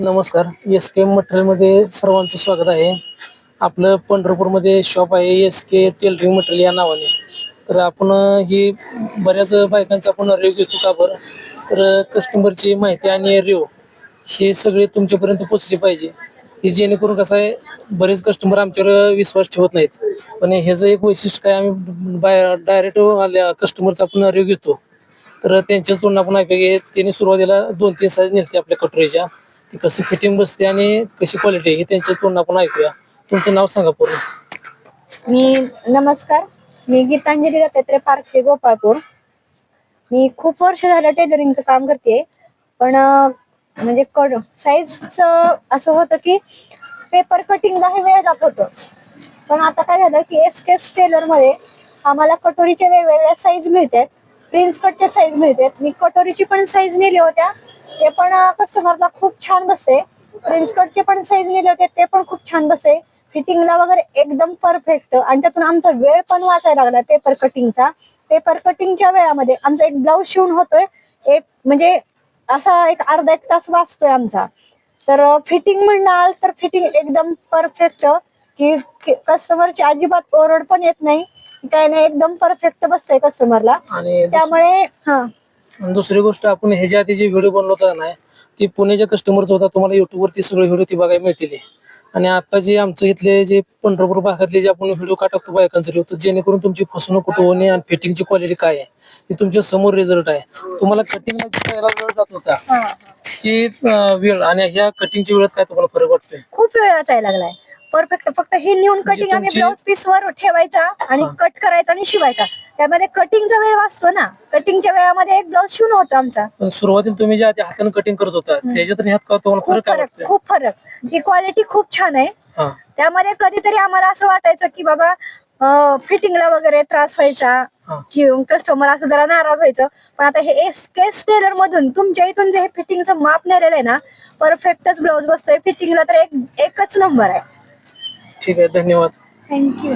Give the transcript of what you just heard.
नमस्कार. एस के मटेरियलमध्ये सर्वांचं स्वागत आहे. आपलं पंढरपूरमध्ये शॉप आहे एस के टेलरिंग मटेरियल या नावाने. तर आपण ही बऱ्याच बायकांचा आपण रिव्ह्यू घेतो का बरं? तर कस्टमरची माहिती आणि रिव्ह्यू हे सगळे तुमच्यापर्यंत पोचले पाहिजे. हे जेणेकरून कसं आहे बरेच कस्टमर आमच्यावर विश्वास ठेवत नाहीत. पण ह्याचं एक वैशिष्ट्य काय आम्ही बाय डायरेक्ट आल्या कस्टमरचा आपण रिव्ह्यू घेतो. तर त्यांच्याच तोंड आपण ऐका की त्यांनी सुरुवातीला दोन तीन साईज नेलते आपल्या कटोरीच्या. ती कशी फिटिंग बसते आणि कशी क्वालिटी हे त्यांची पूर्ण आपण ऐकूया. तुमचं नाव सांगा पूर्ण. मी नमस्कार. मी गीतांजली दत्तात्रय पार्कचे गोपाळपूर. मी खूप वर्ष झालं टेलरिंगचं काम करते. पण अं, म्हणजे कड साईजच असं होतं की पेपर कटिंगला हे वेळ जात होतं. पण आता काय झालं की एस केस टेलरमध्ये आम्हाला कटोरीच्या वेगवेगळ्या साईज मिळतात. प्रिन्स कटच्या साईज मिळतात. मी कटोरीची पण साईज नेली होत्या. ते पण कस्टमरला खूप छान बसते. प्रिन्स कटचे पण साईज नेले होते ते पण खूप छान बसते. फिटिंगला वगैरे एकदम परफेक्ट आणि त्यातून आमचा वेळ पण वाचायला लागला पेपर कटिंगचा पेपर कटिंगच्या वेळामध्ये आमचा एक ब्लाऊज शिवून होतोय. एक म्हणजे असा एक अर्धा एक तास वाचतोय आमचा. तर फिटिंग म्हणाल तर फिटिंग एकदम परफेक्ट की कस्टमरची अजिबात ओरड पण येत नाही. काय नाही एकदम परफेक्ट बसतंय कस्टमरला त्यामुळे हा. आणि दुसरी गोष्ट आपण ह्याच्या आधी जे व्हिडिओ बनवत होता ना ती पुण्याच्या कस्टमरचा होता तुम्हाला युट्यूब वरती सगळे व्हिडिओ ती बघायला मिळतील. आणि आता जे आमचं इथले जे पंढरपूर भागातले जे आपण व्हिडिओ का टाकतो बायकांचे review, तर जेणेकरून तुमची फसवणूक कुठं होणे आणि फिटिंगची क्वालिटी काय आहे तुमच्यासमोर रिझल्ट आहे. तुम्हाला कटिंगला पहिला वेळ जात होता. ती अं, वेळ आणि ह्या कटिंगच्या वेळात काय तुम्हाला फरक वाटतोय? खूप वेळ वाचायला लागलाय. परफेक्ट फक्त हे नेऊन कटिंग आम्ही तुमची- ब्लाऊज पीस वर ठेवायचा आणि कट करायचा आणि शिवायचा. त्यामध्ये कटिंगचा वेळ वाचतो ना. कटिंगच्या वेळामध्ये एक ब्लाऊज शिवून होतो आमचा. पण सुरुवातीला तुम्ही जे आधी हाताने कटिंग करत होता त्याच्यात आणि ह्यात का तुम्हाला खूप फरक काय फरक वाटतोय? खूप फरक. ही क्वालिटी खूप छान आहे. हा. त्यामध्ये कधीतरी आम्हाला असं वाटायचं की बाबा फिटिंगला वगैरे त्रास व्हायचा हा. की कस्टमर असं जरा नाराज व्हायचं. पण आता हे एस केस टेलर मधून तुमच्या इथून जे हे फिटिंगचं माप नेलेलं आहे ना परफेक्टच ब्लाऊज बसतोय. फिटिंगला तर एक एकच नंबर आहे. ठीक आहे धन्यवाद. थँक्यू